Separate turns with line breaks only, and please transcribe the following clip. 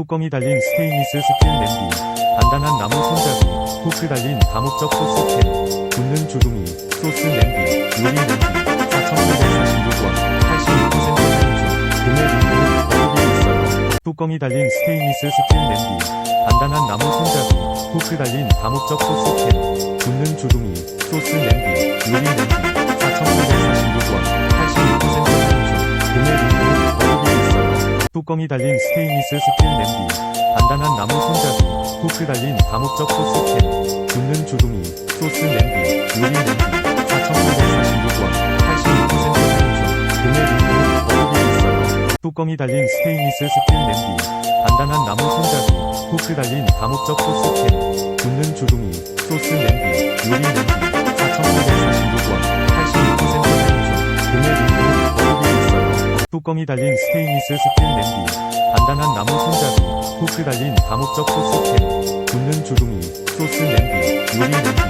뚜껑이 달린 스테인리스 스틸 냄비, 단단한 나무 손잡이, 포크 달린 다목적 소스캔, 굽는 주둥이, 소스 냄비, 요리 냄비, 4,846원, 82% 할인 중, 구매 링크는 더보기에 있어요. 뚜껑이 달린 스테인리스 스틸 냄비, 단단한 나무 손잡이, 포크 달린 다목적 소스캔, 굽는 주둥이, 소스 냄비, 요리 냄비, 뚜껑이 달린 스테인리스 스틸 냄비, 단단한 나무 손잡이, 포크 달린 다목적 소스캔, 굽는 주둥이, 소스 냄비, 요리 냄비, 4,846원, 82% 할인 중, 구매 링크는 더보기에 있어요. 뚜껑이 달린 스테인리스 스틸 냄비, 단단한 나무 손잡이, 포크 달린 다목적 소스캔, 굽는 주둥이, 소스 냄비, 요리 냄비, 4,846원, 뚜껑이 달린 스테인리스 스틸 냄비, 단단한 나무 손잡이, 포크 달린 다목적 소스캔, 굽는 주둥이, 소스 냄비, 요리 냄비,